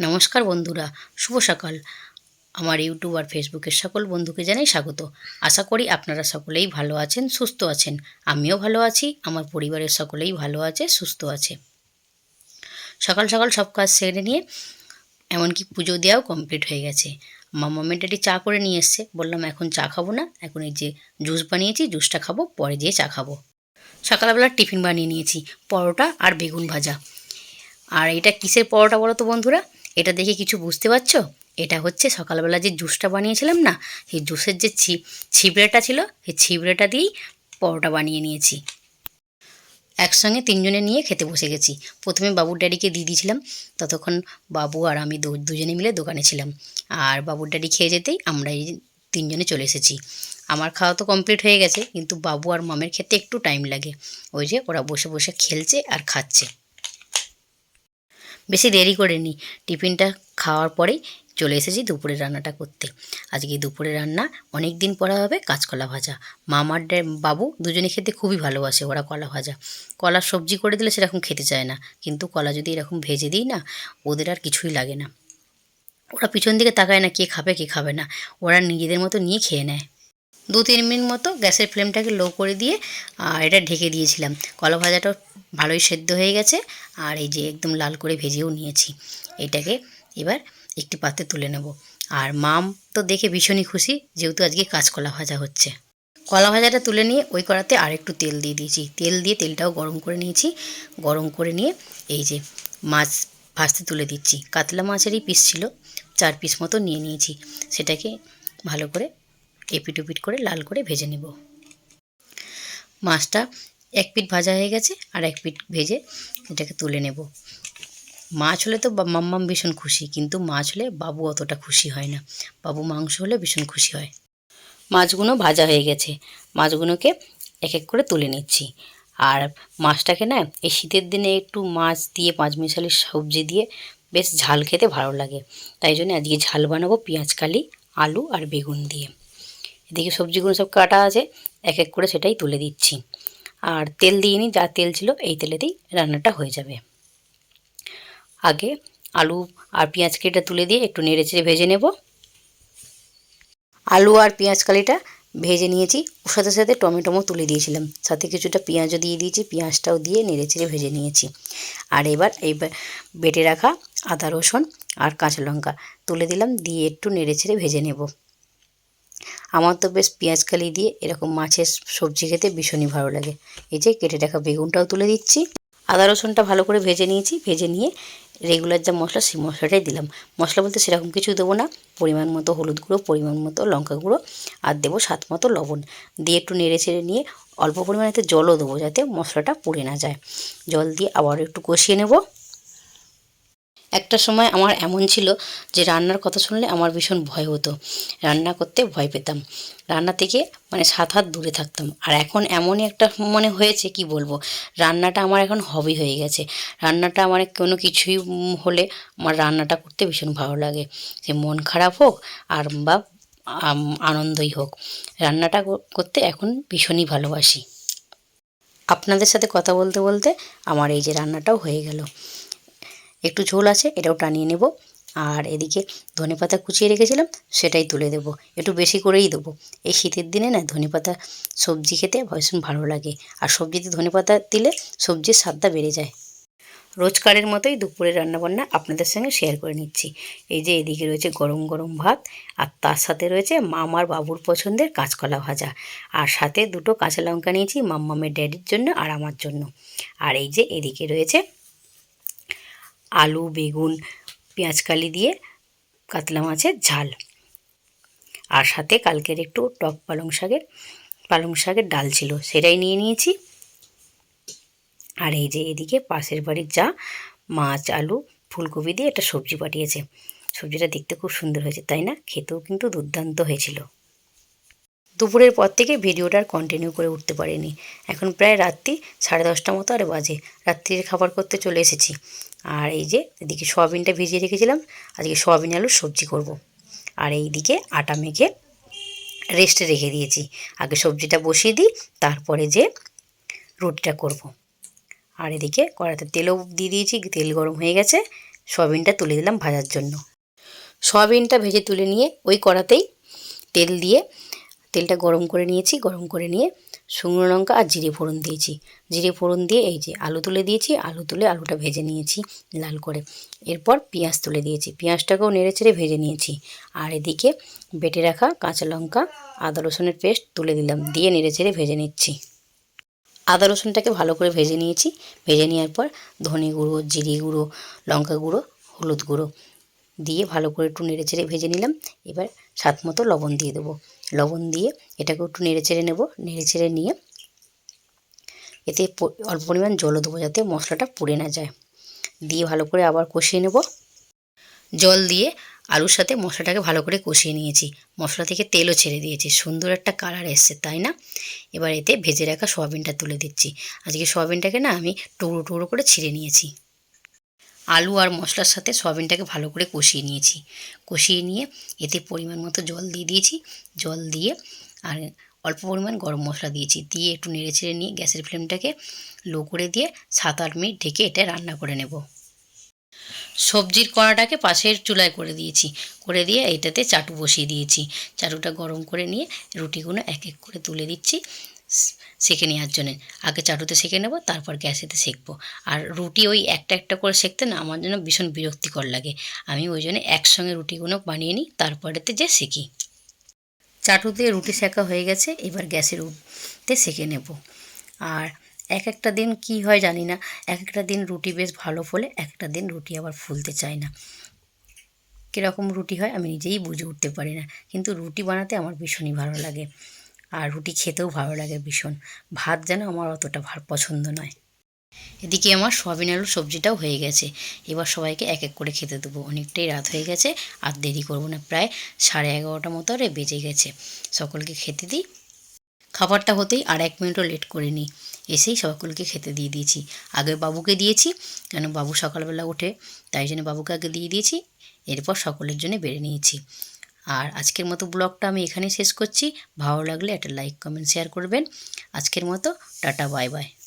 নমস্কার বন্ধুরা, শুভ সকাল। আমার ইউটিউব আর ফেসবুকের সকল বন্ধুকে জানাই স্বাগত। আশা করি আপনারা সকলেই ভালো আছেন, সুস্থ আছেন। আমিও ভালো আছি, আমার পরিবারের সকলেই ভালো আছে, সুস্থ আছে। সকাল সকাল সব কাজ সেরে নিয়ে এমনকি পুজো দেওয়াও কমপ্লিট হয়ে গেছে। মাম্মামের ড্যাডি চা করে নিয়ে এসছে। বললাম, এখন চা খাব না, এখন এই যে জুস বানিয়েছি, জুসটা খাব, পরে যেয়ে চা খাব। সকালবেলা টিফিন বানিয়ে নিয়েছি, পরোটা আর বেগুন ভাজা। আর এটা কিসের পরোটা বলো তো বন্ধুরা? এটা দেখে কিছু বুঝতে পারছ? এটা হচ্ছে সকালবেলা যে জুসটা বানিয়েছিলাম না, সেই জুসের যে ছি, ছিবড়েটা ছিল, সেই ছিবড়েটা দিয়েই পরোটা বানিয়ে নিয়েছি। একসঙ্গে তিনজনে নিয়ে খেতে বসে গেছি। প্রথমে বাবুর ড্যাডিকে দিয়ে দিয়েছিলাম, ততক্ষণ বাবু আর আমি দুজনে মিলে দোকানে ছিলাম। আর বাবুর ড্যাডি খেয়ে যেতেই আমরা এই তিনজনে চলে এসেছি। আমার খাওয়া তো কমপ্লিট হয়ে গেছে, কিন্তু বাবু আর মামের খেতে একটু টাইম লাগে। ওই যে ওরা বসে বসে খেলছে আর খাচ্ছে। বেশি দেরি করিনি। টিফিনটা খাওয়ার পরেই চলে এসেছি দুপুরের রান্নাটা করতে। আজকে দুপুরের রান্না অনেক দিন পরে হবে কাঁচকলা ভাজা। মামার বাবু দুজনে খেতে খুবই ভালোবাসে ওরা কলা ভাজা। কলা সবজি করে দিলে সেরকম খেতে চায় না। কিন্তু কলা যদি এরকম ভেজে দিই না, ওদের আর কিছুই লাগে না। ওরা পিছন দিকে তাকায় না কে খাবে কে খাবে না। ওরা নিজেদের মতো নিয়ে খেয়ে নেয়। দু তিন মিনিট মতো গ্যাসের ফ্লেমটাকে লো করে দিয়ে আর এটা ঢেকে দিয়েছিলাম। কলা ভাজাটাও ভালোই সেদ্ধ হয়ে গেছে, আর এই যে একদম লাল করে ভেজেও নিয়েছি। এটাকে এবার একটি পাত্রে তুলে নেব। আর মাম তো দেখে ভীষণই খুশি, যেহেতু আজকে কাঁচকলা ভাজা হচ্ছে। কলা ভাজাটা তুলে নিয়ে ওই কড়াতে আর একটু তেল দিয়ে দিয়েছি। তেল দিয়ে তেলটাও গরম করে নিয়েছি। গরম করে নিয়ে এই যে মাছ ভাজতে তুলে দিচ্ছি। কাতলা মাছেরই পিস ছিল, চার পিস মতো নিয়ে নিয়েছি। সেটাকে ভালো করে এপিট ওপিট করে লাল করে ভেজে নেব। মাছটা এক পিট ভাজা হয়ে গেছে আর এক পিট ভেজে এটাকে তুলে নেব। মাছ হলে তো মাম্মাম ভীষণ খুশি, কিন্তু মাছ হলে বাবু অতটা খুশি হয় না। বাবু মাংস হলে ভীষণ খুশি হয়। মাছগুলো ভাজা হয়ে গেছে। মাছগুলোকে এক এক করে তুলে নিচ্ছি। আর মাছটাকে না, এই শীতের দিনে একটু মাছ দিয়ে পাঁচ মিশালি সবজি দিয়ে বেশ ঝাল খেতে ভালো লাগে। তাই জন্য আজকে ঝাল বানাবো পেঁয়াজ কালি, আলু আর বেগুন দিয়ে। এদিকে সবজিগুলো সব কাটা আছে এক এক করে সেটাই তুলে দিচ্ছি। আর তেল দিইনি যা তেল ছিল এই তেলেতেই রান্নাটা হয়ে যাবে। আগে আলু আর পেঁয়াজ কালিটা তুলে দিয়ে একটু নেড়ে চেড়ে ভেজে নেব। আলু আর পেঁয়াজ কালিটা ভেজে নিয়েছি, ওর সাথে সাথে টমেটোমো তুলে দিয়েছিলাম। সাথে কিছুটা পেঁয়াজও দিয়ে দিয়েছি, পেঁয়াজটাও দিয়ে নেড়ে চেড়ে ভেজে নিয়েছি। আর এবার এই বেটে রাখা আদা রসুন আর কাঁচা লঙ্কা তুলে দিলাম, দিয়ে একটু নেড়ে চেড়ে ভেজে নেব। আমার তো বেশ পেঁয়াজ কালি দিয়ে এরকম মাছের সবজি খেতে ভীষণই ভালো লাগে। এই যে কেটে রাখা বেগুনটাও তুলে দিচ্ছি। আদা রসুনটা ভালো করে ভেজে নিয়েছি। ভেজে নিয়ে রেগুলার যা মশলা সেই মশলাটাই দিলাম। মশলা বলতে সেরকম কিছু দেবো না। পরিমাণ মতো হলুদ গুঁড়ো, পরিমাণ মতো লঙ্কা গুঁড়ো আর দেবো স্বাদ মতো লবণ। দিয়ে একটু নেড়ে চেড়ে নিয়ে অল্প পরিমাণেতে জলও দেবো যাতে মশলাটা পুড়ে না যায়। জল দিয়ে আবার একটু কষিয়ে নেব। একটা সময় আমার এমন ছিল যে রান্নার কথা শুনলে আমার ভীষণ ভয় হতো। রান্না করতে ভয় পেতাম। রান্না থেকে মানে সাত হাত দূরে থাকতাম। আর এখন এমনই একটা মনে হয়েছে, কি বলব? রান্নাটা আমার এখন হবি হয়ে গেছে। রান্নাটা আমার কোনো কিছুই হলে আমার রান্নাটা করতে ভীষণ ভালো লাগে। সে মন খারাপ হোক আর বা আনন্দই হোক। রান্নাটা করতে এখন ভীষণই ভালোবাসি। আপনাদের সাথে কথা বলতে বলতে আমার এই যে রান্নাটাও হয়ে গেল। একটু ঝোল আছে, এটাও টানিয়ে নেব। আর এদিকে ধনেপাতা কুচিয়ে রেখেছিলাম, সেটাই তুলে দেব। একটু বেশি করেই দেবো। এই শীতের দিনে না ধনেপাতা সবজি খেতে ভীষণ ভালো লাগে। আর সবজিতে ধনেপাতা দিলে সবজির স্বাদটা বেড়ে যায়। রোজকারের মতোই দুপুরের রান্নাবান্না আপনাদের সঙ্গে শেয়ার করে নিচ্ছি। এই যে এদিকে রয়েছে গরম গরম ভাত, আর তার সাথে রয়েছে মামার বাবুর পছন্দের কাঁচকলা ভাজা। আর সাথে দুটো কাঁচা লঙ্কা নিয়েছি মাম্মামের ড্যাডির জন্য আর আমার জন্য। আর এই যে এদিকে রয়েছে আলু, বেগুন পেঁয়াজকালি দিয়ে কাতলা মাছের ঝাল। আর সাথে কালকের একটু টক পালং শাকের পালং শাকের ডাল ছিল, সেটাই নিয়ে নিয়েছি। আর এই যে এদিকে পাশের বাড়ির যা মাছ, আলু, ফুলকপি দিয়ে একটা সবজি পাঠিয়েছে। সবজিটা দেখতে খুব সুন্দর হয়েছে, তাই না? খেতেও কিন্তু দুর্দান্ত হয়েছিল। দুপুরের পর থেকে ভিডিওটা আর কন্টিনিউ করে উঠতে পারিনি। এখন প্রায় রাত্রি, সাড়ে দশটা মতো আর বাজে। রাত্রির খাবার করতে চলে এসেছি। আর এই যে, এদিকে সয়াবিনটা ভিজিয়ে রেখেছিলাম। আজকে সয়াবিন আলুর সবজি করব। আর এই দিকে আটা মেখে রেস্টে রেখে দিয়েছি। আগে সবজিটা বসিয়ে দিই, তারপরে যে রুটিটা করব। আর এদিকে কড়াতে তেলও দিয়ে দিয়েছি, তেল গরম হয়ে গেছে। সয়াবিনটা তুলে দিলাম ভাজার জন্য। সয়াবিনটা ভেজে তুলে নিয়ে ওই কড়াতেই তেল দিয়ে তেলটা গরম করে নিয়েছি, গরম করে নিয়ে শুকনো লঙ্কা আর জিরে ফোড়ন দিয়েছি। জিরে ফোড়ন দিয়ে এই যে আলু তুলে দিয়েছি, আলু তুলে আলুটা ভেজে নিয়েছি লাল করে। এরপর পেঁয়াজ তুলে দিয়েছি, পেঁয়াজটাকেও নেড়ে চেড়ে ভেজে নিয়েছি। আর এদিকে বেটে রাখা কাঁচা লঙ্কা, আদা রসুনের পেস্ট তুলে দিলাম, দিয়ে নেড়ে চেড়ে ভেজে নিচ্ছি। আদা রসুনটাকে ভালো করে ভেজে নিয়েছি, ভেজে নেওয়ার পর ধনে গুঁড়ো, জিরে গুঁড়ো, লঙ্কা গুঁড়ো, হলুদ গুঁড়ো দিয়ে ভালো করে একটু নেড়ে চেড়ে ভেজে নিলাম। এবার স্বাদ মতো লবণ দিয়ে দেবো। লবণ দিয়ে এটাকে একটু নেড়ে চেড়ে নেব। নেড়ে চেড়ে নিয়ে এতে অল্প পরিমাণ জলও দেবো যাতে মশলাটা পুড়ে না যায়। দিয়ে ভালো করে আবার কষিয়ে নেব। জল দিয়ে আলুর সাথে মশলাটাকে ভালো করে কষিয়ে নিয়েছি। মশলা থেকে তেলও ছেড়ে দিয়েছি। সুন্দর একটা কালার এসছে, তাই না? এবার এতে ভেজে রাখা সয়াবিনটা তুলে দিচ্ছি। আজকে সয়াবিনটাকে না আমি টুকরো টুকরো করে ছিঁড়ে নিয়েছি। আলু আর মশলার সাথে সয়াবিনটাকে ভালো করে কষিয়ে নিয়েছি। কষিয়ে নিয়ে এতে পরিমাণ মতো জল দিয়ে দিয়েছি। জল দিয়ে আর অল্প পরিমাণ গরম মশলা দিয়েছি। দিয়ে একটু নেড়ে চেড়ে নিয়ে গ্যাসের ফ্লেমটাকে লো করে দিয়ে সাত আট মিনিট ঢেকে এটা রান্না করে নেব। সবজির কড়াটাকে পাশের চুলায় করে দিয়েছি। করে দিয়ে এটাতে চাটু বসিয়ে দিয়েছি। চাটুটা গরম করে নিয়ে রুটিগুলো এক এক করে তুলে দিচ্ছি। সেঁকে নেওয়ার জন্যে। আগে চাটুতে সেঁকে নেব, তারপর গ্যাসেতে সেঁকবো আর রুটি ওই একটা একটা করে সেঁকতে না আমার জন্য ভীষণ বিরক্তিকর লাগে। আমি ওই জন্য একসঙ্গে রুটিগুলো বানিয়ে নিই, তারপরেতে যে সেঁকি চাটুতে রুটি সেঁকা হয়ে গেছে, এবার গ্যাসের উতে সেঁকে নেব। আর এক একটা দিন কি হয় জানি না, এক একটা দিন রুটি বেশ ভালো ফলে, এক একটা দিন রুটি আবার ফুলতে চায় না। কীরকম রুটি হয় আমি নিজেই বুঝে উঠতে পারি না, কিন্তু রুটি বানাতে আমার ভীষণই ভালো লাগে। আর রুটি খেতেও ভালো লাগে ভীষণ। ভাত যেন আমার অতটা পছন্দ নয়। এদিকে আমার সয়াবিন আলুর সবজিটাও হয়ে গেছে। এবার সবাইকে এক এক করে খেতে দেবো। অনেকটাই রাত হয়ে গেছে, আর দেরি করব না। প্রায় সাড়ে এগারোটা মতো আরে বেজে গেছে। সকলকে খেতে দিই। খাবারটা হতেই আর এক মিনিটও লেট করিনি এসেই সকলকে খেতে দিয়ে দিয়েছি। আগে বাবুকে দিয়েছি, কেন বাবু সকালবেলা ওঠে, তাই জন্য বাবুকে আগে দিয়ে দিয়েছি। এরপর সকলের জন্য বেড়ে নিয়েছি। আর আজকের মতো ব্লগটা আমি এখানেই শেষ করছি। ভালো লাগলে একটা লাইক কমেন্ট শেয়ার করবেন। আজকের মতো, টাটা বাই বাই